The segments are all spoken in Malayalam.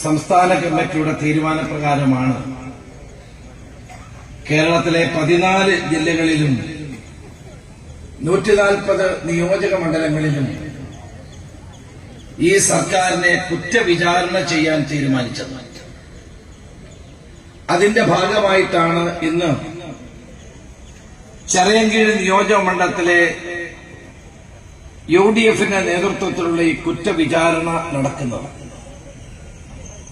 സംസ്ഥാന കമ്മിറ്റിയുടെ തീരുമാനപ്രകാരമാണ് കേരളത്തിലെ പതിനാല് ജില്ലകളിലും നൂറ്റിനാൽപ്പത് നിയോജക മണ്ഡലങ്ങളിലും ഈ സർക്കാരിനെ കുറ്റവിചാരണ ചെയ്യാൻ തീരുമാനിച്ചത്. അതിന്റെ ഭാഗമായിട്ടാണ് ഇന്ന് ചെറിയങ്കീഴ് നിയോജക മണ്ഡലത്തിലെ യു ഡി എഫിന്റെ നേതൃത്വത്തിലുള്ള ഈ കുറ്റവിചാരണ നടക്കുന്നത്.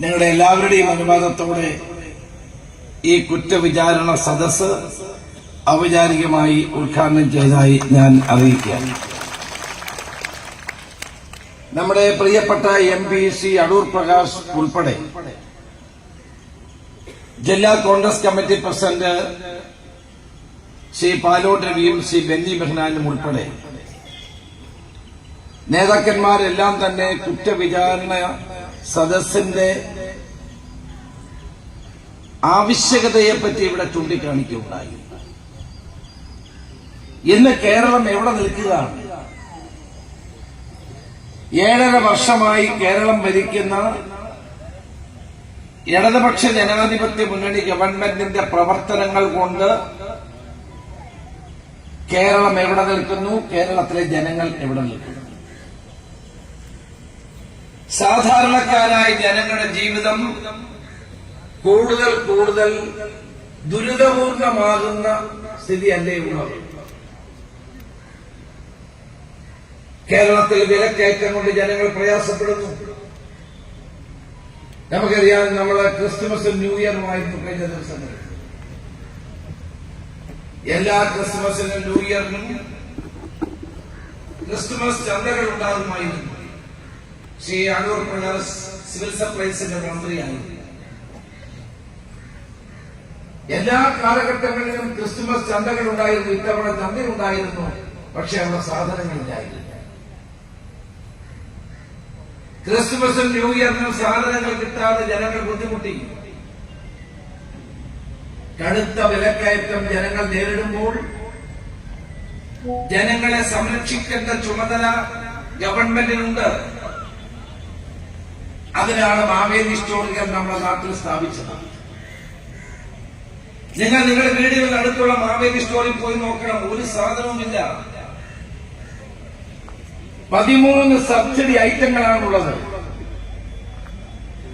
നിങ്ങളുടെ എല്ലാവരുടെയും അനുവാദത്തോടെ ഈ കുറ്റവിചാരണ സദസ് ഔപചാരികമായി ഉദ്ഘാടനം ചെയ്തതായി ഞാൻ അറിയിക്കുകയാണ്. നമ്മുടെ പ്രിയപ്പെട്ട M P C Adoor Prakash ഉൾപ്പെടെ ജില്ലാ Congress committee president Shri Palode രവിയും Shri Benny ബെഹ്നാനും ഉൾപ്പെടെ നേതാക്കന്മാരെല്ലാം തന്നെ കുറ്റവിചാരണ സദസ്സിന്റെ ആവശ്യകതയെപ്പറ്റി ഇവിടെ ചൂണ്ടിക്കാണിക്കുകയുണ്ടായി. ഇന്ന് കേരളം എവിടെ നിൽക്കുകയാണ്? ഏഴര വർഷമായി കേരളം ഭരിക്കുന്ന ഇടതുപക്ഷ ജനാധിപത്യ മുന്നണി ഗവൺമെന്റിന്റെ പ്രവർത്തനങ്ങൾ കൊണ്ട് കേരളം എവിടെ നിൽക്കുന്നു? കേരളത്തിലെ ജനങ്ങൾ എവിടെ നിൽക്കുന്നു? സാധാരണക്കാരായ ജനങ്ങളുടെ ജീവിതം കൂടുതൽ കൂടുതൽ ദുരിതപൂർണമാകുന്ന സ്ഥിതിയല്ലേ ഉള്ളത് കേരളത്തിൽ വിലക്കയറ്റം കൊണ്ട് ജനങ്ങൾ പ്രയാസപ്പെടുന്നു. നമുക്കറിയാം നമ്മൾ ക്രിസ്തുമസും ന്യൂ ഇയറുമായിരുന്നു കഴിഞ്ഞ ദിവസങ്ങൾ. എല്ലാ ക്രിസ്തുമസിനും ന്യൂ ഇയറിനും ക്രിസ്തുമസ് ചന്തകൾ ഉണ്ടാകുമായിരുന്നു. ശ്രീ അടൂർ പ്രകാശ് സിവിൽ സപ്ലൈസിന്റെ മന്ത്രിയായിരുന്നു. എല്ലാ കാലഘട്ടങ്ങളിലും ക്രിസ്തുമസ് ചന്തകൾ ഉണ്ടായിരുന്നു ഇത്തവണ ചന്തയുണ്ടായിരുന്നു. പക്ഷെ അവിടെ സാധനങ്ങളില്ലായിരുന്നു ക്രിസ്തുമസും ന്യൂ ഇയറിനും സാധനങ്ങൾ കിട്ടാതെ ജനങ്ങൾ ബുദ്ധിമുട്ടി. കടുത്ത വിലക്കയറ്റം ജനങ്ങൾ നേരിടുമ്പോൾ ജനങ്ങളെ സംരക്ഷിക്കേണ്ട ചുമതല ഗവൺമെന്റിനുണ്ട്. അതിനാണ് മാവേലി സ്റ്റോറുകൾ നമ്മുടെ നാട്ടിൽ സ്ഥാപിച്ചത്. നിങ്ങൾ നിങ്ങളുടെ വീടുകളിൽ അടുത്തുള്ള മാവേലി സ്റ്റോറിൽ പോയി നോക്കണം. ഒരു സാധനവുമില്ല. പതിമൂന്ന് സബ്സിഡി ഐറ്റങ്ങളാണുള്ളത്.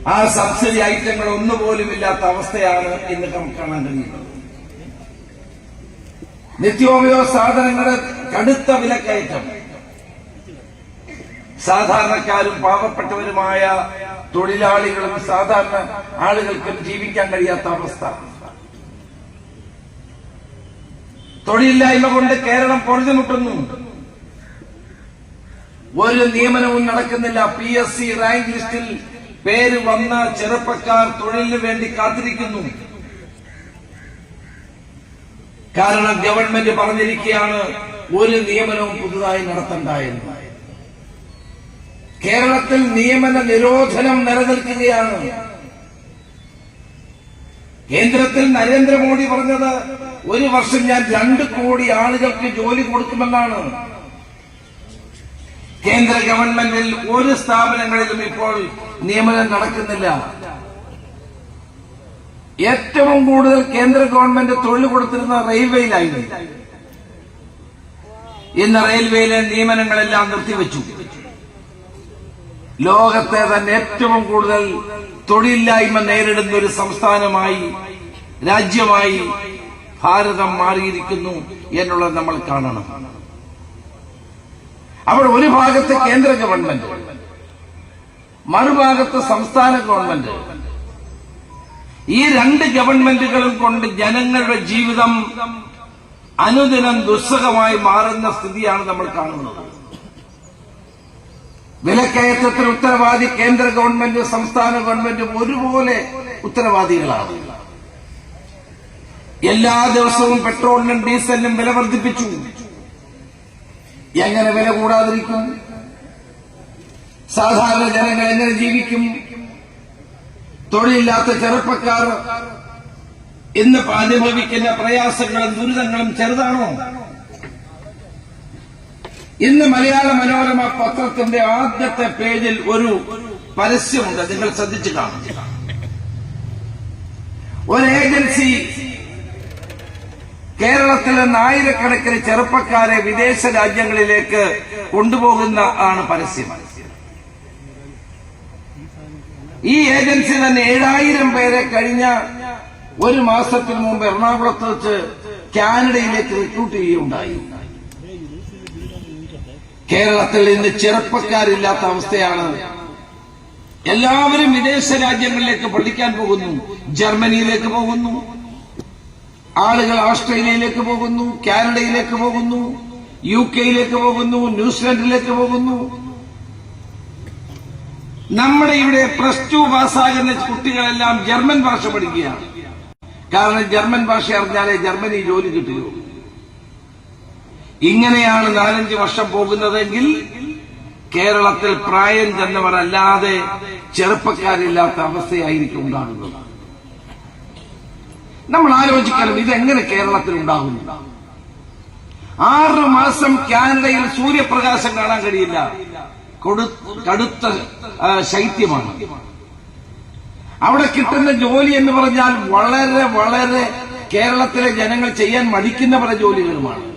ആ സബ്സിഡി ഐറ്റങ്ങൾ ഒന്നുപോലും ഇല്ലാത്ത അവസ്ഥയാണ് ഇന്ന് കാണാൻ കഴിയുന്നത്. നിത്യോപയോഗ സാധനങ്ങളുടെ കടുത്ത വിലക്കയറ്റം. സാധാരണക്കാരും പാവപ്പെട്ടവരുമായ തൊഴിലാളികളും സാധാരണ ആളുകൾക്കും ജീവിക്കാൻ കഴിയാത്ത അവസ്ഥ. തൊഴിലില്ലായ്മ കൊണ്ട് കേരളം പൊറുതിമുട്ടുന്നു. ഒരു നിയമനവും നടക്കുന്നില്ല. പി എസ് സി റാങ്ക് ലിസ്റ്റിൽ പേര് വന്ന ചെറുപ്പക്കാർ തൊഴിലിന് വേണ്ടി കാത്തിരിക്കുന്നു. കാരണം ഗവൺമെന്റ് പറഞ്ഞിരിക്കുകയാണ് ഒരു നിയമനവും പുതുതായി നടത്തണ്ട എന്ന് കേരളത്തിൽ നിയമന നിരോധനം നിലനിൽക്കുകയാണ്. കേന്ദ്രത്തിൽ നരേന്ദ്രമോദി പറഞ്ഞത് ഒരു വർഷം ഞാൻ രണ്ട് കോടി ആളുകൾക്ക് ജോലി കൊടുക്കുമെന്നാണ്. കേന്ദ്ര ഗവൺമെന്റിൽ ഒരു സ്ഥാപനങ്ങളിലും ഇപ്പോൾ നിയമനം നടക്കുന്നില്ല. ഏറ്റവും കൂടുതൽ കേന്ദ്ര ഗവൺമെന്റ് തൊഴിൽ കൊടുത്തിരുന്ന റെയിൽവേയിലായിരുന്നു. ഇന്ന് റെയിൽവേയിലെ നിയമനങ്ങളെല്ലാം നിർത്തിവെച്ചു. ലോകത്തെ തന്നെ ഏറ്റവും കൂടുതൽ തൊഴിലില്ലായ്മ നേരിടുന്ന ഒരു സംസ്ഥാനമായി രാജ്യമായി ഭാരതം മാറിയിരിക്കുന്നു എന്നുള്ളത് നമ്മൾ കാണണം. അവിടെ ഒരു ഭാഗത്ത് കേന്ദ്ര ഗവൺമെന്റ് മറുഭാഗത്ത് സംസ്ഥാന ഗവൺമെന്റ്. ഈ രണ്ട് ഗവൺമെന്റുകളും കൊണ്ട് ജനങ്ങളുടെ ജീവിതം അനുദിനം ദുസ്സഹമായി മാറുന്ന സ്ഥിതിയാണ് നമ്മൾ കാണുന്നത്. വിലക്കയറ്റത്തിന് ഉത്തരവാദി കേന്ദ്ര ഗവൺമെന്റും സംസ്ഥാന ഗവൺമെന്റും ഒരുപോലെ ഉത്തരവാദികളാണ്. എല്ലാ ദിവസവും പെട്രോളിനും ഡീസലിനും വില വർദ്ധിപ്പിച്ചു. എങ്ങനെ വില കൂടാതിരിക്കും? സാധാരണ ജനങ്ങൾ എങ്ങനെ ജീവിക്കും? തൊഴിലില്ലാത്ത ചെറുപ്പക്കാർ ഇന്ന് അനുഭവിക്കുന്ന പ്രയാസങ്ങളും ദുരിതങ്ങളും ചെറുതാണോ? ഇന്ന് മലയാള മനോരമ പത്രത്തിന്റെ ആദ്യത്തെ പേജിൽ ഒരു പരസ്യമുണ്ട്. നിങ്ങൾ ശ്രദ്ധിച്ചു കാണും. ഒരു ഏജൻസി കേരളത്തിൽ നിന്ന് ആയിരക്കണക്കിന് ചെറുപ്പക്കാരെ വിദേശ രാജ്യങ്ങളിലേക്ക് കൊണ്ടുപോകുന്ന ആണ് പരസ്യം. ഈ ഏജൻസി തന്നെ ഏഴായിരം പേരെ കഴിഞ്ഞ ഒരു മാസത്തിന് മുമ്പ് എറണാകുളത്ത് വെച്ച് കാനഡയിലേക്ക് റിക്രൂട്ട് ചെയ്യുകയുണ്ടായി. കേരളത്തിൽ ഇന്ന് ചെറുപ്പക്കാരില്ലാത്ത അവസ്ഥയാണ്. എല്ലാവരും വിദേശ രാജ്യങ്ങളിലേക്ക് പഠിക്കാൻ പോകുന്നു. ജർമ്മനിയിലേക്ക് പോകുന്നു. ആളുകൾ ഓസ്ട്രേലിയയിലേക്ക് പോകുന്നു. കാനഡയിലേക്ക് പോകുന്നു. യു കെയിലേക്ക് പോകുന്നു. ന്യൂസിലൻഡിലേക്ക് പോകുന്നു. നമ്മുടെ ഇവിടെ പ്ലസ് ടു പാസ്സാകുന്ന കുട്ടികളെല്ലാം ജർമ്മൻ ഭാഷ പഠിക്കുകയാണ്. കാരണം ജർമ്മൻ ഭാഷ അറിഞ്ഞാലേ ജർമ്മനി ജോലി കിട്ടുകയുള്ളൂ. ഇങ്ങനെയാണ് നാലഞ്ച് വർഷം പോകുന്നതെങ്കിൽ കേരളത്തിൽ പ്രായം ചെന്നവരല്ലാതെ ചെറുപ്പക്കാരില്ലാത്ത അവസ്ഥയായിരിക്കും ഉണ്ടാകുന്നത്. നമ്മൾ ആലോചിക്കണം ഇതെങ്ങനെ കേരളത്തിൽ ഉണ്ടാകുന്നു ആറ് മാസം കാനഡയിൽ സൂര്യപ്രകാശം കാണാൻ കഴിയില്ല. കൊടു- കടുത്ത ശൈത്യമാണ്. അവിടെ കിട്ടുന്ന ജോലി എന്ന് പറഞ്ഞാൽ വളരെ വളരെ കേരളത്തിലെ ജനങ്ങൾ ചെയ്യാൻ മടിക്കുന്ന പല ജോലികളുമാണ്.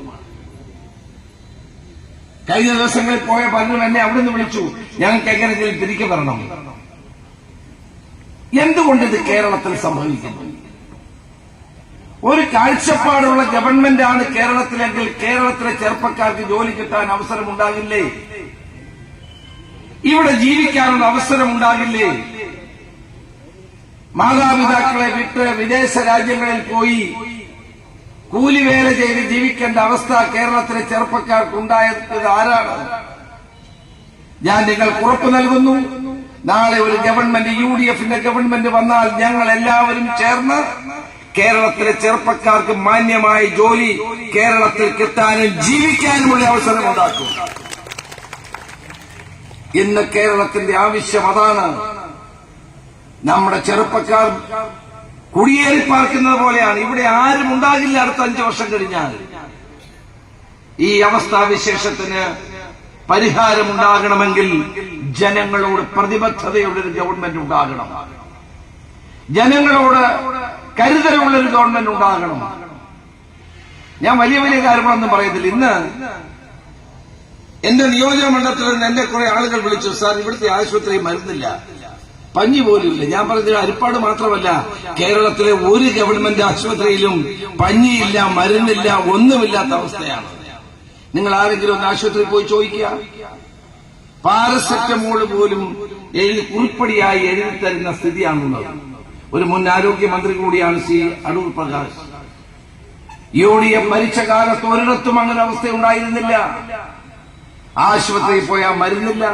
കഴിഞ്ഞ ദിവസങ്ങളിൽ പോയ പലരും എന്നെ അവിടെ നിന്ന് വിളിച്ചു. ഞങ്ങൾക്ക് എങ്ങനെയെങ്കിലും തിരികെ വരണം? എന്തുകൊണ്ട് ഇത് കേരളത്തിൽ സംഭവിക്കുന്നു? ഒരു കാഴ്ചപ്പാടുള്ള ആണ് കേരളത്തിലെങ്കിൽ കേരളത്തിലെ ചെറുപ്പക്കാർക്ക് ജോലി കിട്ടാൻ അവസരമുണ്ടാകില്ലേ? ഇവിടെ ജീവിക്കാനുള്ള അവസരമുണ്ടാകില്ലേ? മാതാപിതാക്കളെ വിട്ട് വിദേശ രാജ്യങ്ങളിൽ പോയി കൂലിവേല ചെയ്ത് ജീവിക്കേണ്ട അവസ്ഥ കേരളത്തിലെ ചെറുപ്പക്കാർക്ക് ഉണ്ടായത് ആരാണ്? ഞാൻ നിങ്ങൾക്ക് ഉറപ്പ് നൽകുന്നു. നാളെ ഒരു ഗവൺമെന്റ് യു ഡി എഫിന്റെ ഗവൺമെന്റ് വന്നാൽ ഞങ്ങൾ എല്ലാവരും ചേർന്ന് കേരളത്തിലെ ചെറുപ്പക്കാർക്ക് മാന്യമായ ജോലി കേരളത്തിൽ കിട്ടാനും ജീവിക്കാനുമുള്ള അവസരം ഉണ്ടാക്കും. ഇന്ന് കേരളത്തിന്റെ ആവശ്യം അതാണ്. നമ്മുടെ ചെറുപ്പക്കാർ കുടിയേറി പാർക്കുന്നത് പോലെയാണ്. ഇവിടെ ആരും ഉണ്ടാകില്ല അടുത്ത അഞ്ചു വർഷം കഴിഞ്ഞാൽ. ഈ അവസ്ഥാവിശേഷത്തിന് പരിഹാരമുണ്ടാകണമെങ്കിൽ ജനങ്ങളോട് പ്രതിബദ്ധതയുള്ള ഒരു ഗവൺമെന്റ് ഉണ്ടാകണം. ജനങ്ങളോട് കരുതലുള്ള ഒരു ഗവൺമെന്റ് ഉണ്ടാകണം. ഞാൻ വലിയ വലിയ കാര്യങ്ങളൊന്നും പറയത്തില്ല. ഇന്ന് എന്റെ നിയോജക മണ്ഡലത്തിൽ നിന്ന് എന്റെ കുറെ ആളുകൾ വിളിച്ചു സാർ ഇവിടുത്തെ ആശുപത്രി മരുന്നില്ല. പഞ്ഞി പോലുമില്ല. ഞാൻ പറഞ്ഞത് അരിപ്പാട് മാത്രമല്ല കേരളത്തിലെ ഒരു ഗവൺമെന്റ് ആശുപത്രിയിലും പഞ്ഞിയില്ല മരുന്നില്ല ഒന്നുമില്ലാത്ത അവസ്ഥയാണ്. നിങ്ങൾ ആരെങ്കിലും ഒന്ന് ആശുപത്രിയിൽ പോയി ചോദിക്കുക. പാരസെറ്റമോൾ പോലും എഴുതി കുറിപ്പടിയായി എഴുതി തരുന്ന സ്ഥിതിയാണുള്ളത്. ഒരു മുൻ ആരോഗ്യമന്ത്രി കൂടിയാണ് Shri Adoor Prakash. U D F മരിച്ച കാലത്ത് ഒരിടത്തും അങ്ങനെ അവസ്ഥ ഉണ്ടായിരുന്നില്ല ആശുപത്രിയിൽ പോയാൽ മരുന്നില്ല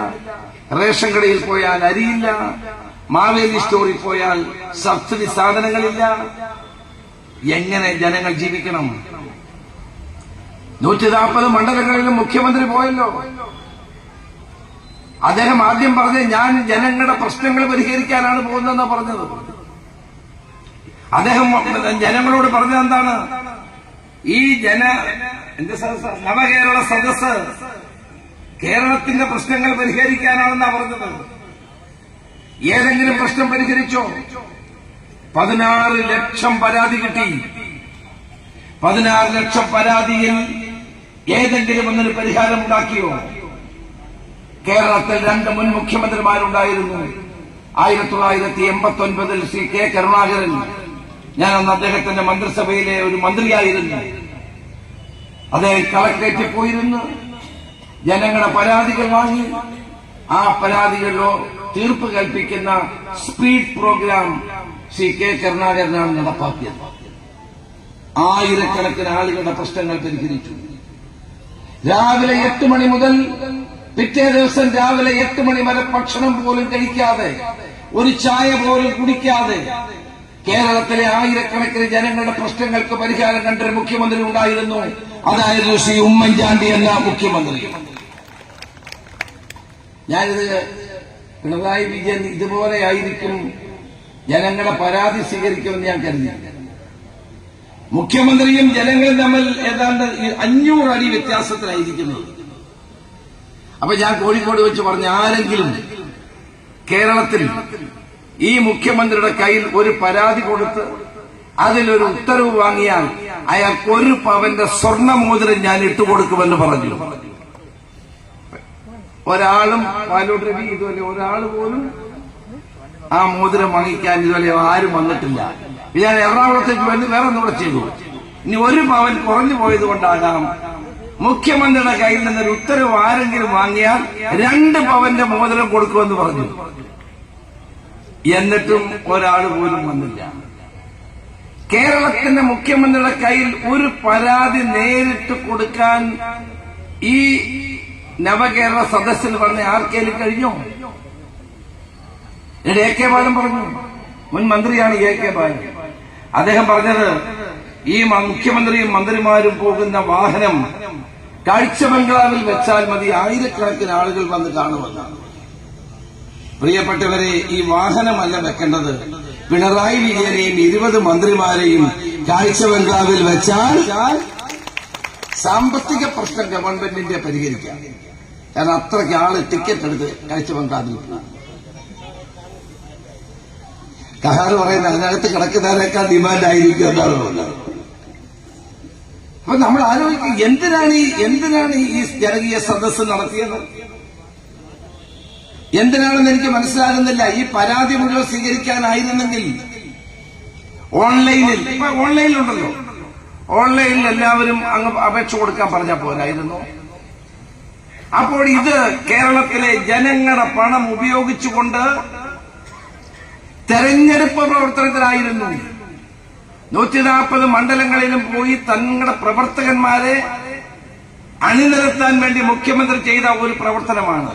റേഷൻ കടയിൽ പോയാൽ അരിയില്ല മാവേലി സ്റ്റോറിൽ പോയാൽ സബ്സിഡി സാധനങ്ങളില്ല. എങ്ങനെ ജനങ്ങൾ ജീവിക്കണം? നൂറ്റി നാൽപ്പത് മണ്ഡലങ്ങളിലും മുഖ്യമന്ത്രി പോയല്ലോ. അദ്ദേഹം ആദ്യം പറഞ്ഞ് ഞാൻ ജനങ്ങളുടെ പ്രശ്നങ്ങൾ പരിഹരിക്കാനാണ് പോകുന്നതെന്ന് പറഞ്ഞത്. അദ്ദേഹം ജനങ്ങളോട് പറഞ്ഞത് എന്താണ്? ഈ ജന നവകേരള സദസ് കേരളത്തിന്റെ പ്രശ്നങ്ങൾ പരിഹരിക്കാനാണെന്നാ പറഞ്ഞത്. ഏതെങ്കിലും പ്രശ്നം പരിഹരിച്ചോ? പതിനാറ് ലക്ഷം പരാതി കിട്ടി. പതിനാറ് ലക്ഷം പരാതിയിൽ ഏതെങ്കിലും ഒന്നിന് പരിഹാരം ഉണ്ടാക്കിയോ? കേരളത്തിൽ രണ്ട് മുൻ മുഖ്യമന്ത്രിമാരുണ്ടായിരുന്നു. ആയിരത്തി തൊള്ളായിരത്തി എൺപത്തി ഒൻപതിൽ ശ്രീ കെ കരുണാകരൻ. ഞാൻ അന്ന് അദ്ദേഹത്തിന്റെ മന്ത്രിസഭയിലെ ഒരു മന്ത്രിയായിരുന്നു. അദ്ദേഹം കളക്ടറേറ്റിൽ പോയിരുന്നു. ജനങ്ങളുടെ പരാതികൾ വാങ്ങി. ആ പരാതികളിലോ തീർപ്പ് കൽപ്പിക്കുന്ന സ്പീഡ് പ്രോഗ്രാം സി കെ കരുണാകരനാണ് നടപ്പാക്കിയത്. ആയിരക്കണക്കിന് ആളുകളുടെ പ്രശ്നങ്ങൾ പരിഹരിച്ചു. രാവിലെ എട്ട് മണി മുതൽ പിറ്റേ ദിവസം രാവിലെ എട്ട് മണി വരെ ഭക്ഷണം പോലും കഴിക്കാതെ ഒരു ചായ പോലും കുടിക്കാതെ കേരളത്തിലെ ആയിരക്കണക്കിന് ജനങ്ങളുടെ പ്രശ്നങ്ങൾക്ക് പരിഹാരം കണ്ടൊരു മുഖ്യമന്ത്രി ഉണ്ടായിരുന്നു. അതായിരുന്നു ശ്രീ ഉമ്മൻചാണ്ടി എന്ന മുഖ്യമന്ത്രി. ഞാനിത് പിണറായി വിജയൻ ഇതുപോലെയായിരിക്കും ജനങ്ങളെ പരാതി സ്വീകരിക്കുമെന്ന് ഞാൻ കരുതി. മുഖ്യമന്ത്രിയും ജനങ്ങളും തമ്മിൽ ഏതാണ്ട് അഞ്ഞൂറ് അടി വ്യത്യാസത്തിലായിരിക്കുന്നത് അപ്പൊ ഞാൻ കോഴിക്കോട് വെച്ച് പറഞ്ഞ ആരെങ്കിലും കേരളത്തിൽ ഈ മുഖ്യമന്ത്രിയുടെ കയ്യിൽ ഒരു പരാതി കൊടുത്ത് അതിലൊരു ഉത്തരവ് വാങ്ങിയാൽ അയാൾക്ക് ഒരു പവന്റെ സ്വർണമോതിരം ഞാൻ ഇട്ടുകൊടുക്കുമെന്ന് പറഞ്ഞു. ഒരാളും പാലോട്ട് രവി ഇതുപോലെ ഒരാൾ പോലും ആ മോതിരം വാങ്ങിക്കാൻ ഇതുപോലെ ആരും വന്നിട്ടില്ല. ഞാൻ എറണാകുളത്തേക്ക് വേണ്ടി വേറെ ഒന്നുകൂടെ ചെയ്തു. ഇനി ഒരു പവൻ കുറഞ്ഞു പോയത് കൊണ്ടാകാം. മുഖ്യമന്ത്രിയുടെ കയ്യിൽ നിന്നൊരു ഉത്തരവ് ആരെങ്കിലും വാങ്ങിയാൽ രണ്ട് പവന്റെ മോതിരം കൊടുക്കുമെന്ന് പറഞ്ഞു. എന്നിട്ടും ഒരാൾ പോലും വന്നില്ല. കേരളത്തിന്റെ മുഖ്യമന്ത്രിയുടെ കയ്യിൽ ഒരു പരാതി നേരിട്ട് കൊടുക്കാൻ ഈ നവകേരള സദസ്സിൽ വന്ന ആർക്കേലും കഴിഞ്ഞോ? എന്നിട്ട് എ കെ ബാലൻ പറഞ്ഞു മുൻ മന്ത്രിയാണ് എ കെ ബാലൻ. അദ്ദേഹം പറഞ്ഞത് ഈ മുഖ്യമന്ത്രിയും മന്ത്രിമാരും പോകുന്ന വാഹനം കാഴ്ച ബംഗ്ലാവിൽ വെച്ചാൽ മതി ആയിരക്കണക്കിന് ആളുകൾ വന്ന് കാണുമെന്നാണ് പ്രിയപ്പെട്ടവരെ ഈ വാഹനമല്ല വെക്കേണ്ടത്. പിണറായി വിജയനെയും ഇരുപത് മന്ത്രിമാരെയും കാഴ്ച ബംഗ്ലാവിൽ വെച്ചാൽ സാമ്പത്തിക പ്രശ്നം ഗവൺമെന്റിന്റെ പരിഹരിക്കാം. കാരണം അത്രയ്ക്ക് ആൾ ടിക്കറ്റ് എടുത്ത് കഴിച്ചു പോകും. കഹാർ പറയുന്നത് അതിനകത്ത് കിടക്കുന്നതിനേക്കാൾ ഡിമാൻഡ് ആയിരിക്കും എന്നാണ് പറഞ്ഞത്. അപ്പൊ നമ്മൾ ആലോചിക്കും എന്തിനാണ് ഈ എന്തിനാണ് ഈ ജനകീയ സദസ്സ് നടത്തിയത്? എന്തിനാണെന്ന് എനിക്ക് മനസ്സിലാകുന്നില്ല. ഈ പരാതി മുഴുവൻ സ്വീകരിക്കാനായിരുന്നെങ്കിൽ ഓൺലൈനിൽ ഇപ്പൊ ഓൺലൈനിലുണ്ടല്ലോ. ഓൺലൈനിൽ എല്ലാവരും അങ്ങ് അപേക്ഷ കൊടുക്കാൻ പറഞ്ഞാൽ പോരായിരുന്നു. അപ്പോൾ ഇത് കേരളത്തിലെ ജനങ്ങളുടെ പണം ഉപയോഗിച്ചുകൊണ്ട് തെരഞ്ഞെടുപ്പ് പ്രവർത്തനത്തിലായിരുന്നു. നൂറ്റി നാൽപ്പത് മണ്ഡലങ്ങളിലും പോയി തങ്ങളുടെ പ്രവർത്തകന്മാരെ അണിനിരത്താൻ വേണ്ടി മുഖ്യമന്ത്രി ചെയ്ത ഒരു പ്രവർത്തനമാണ്.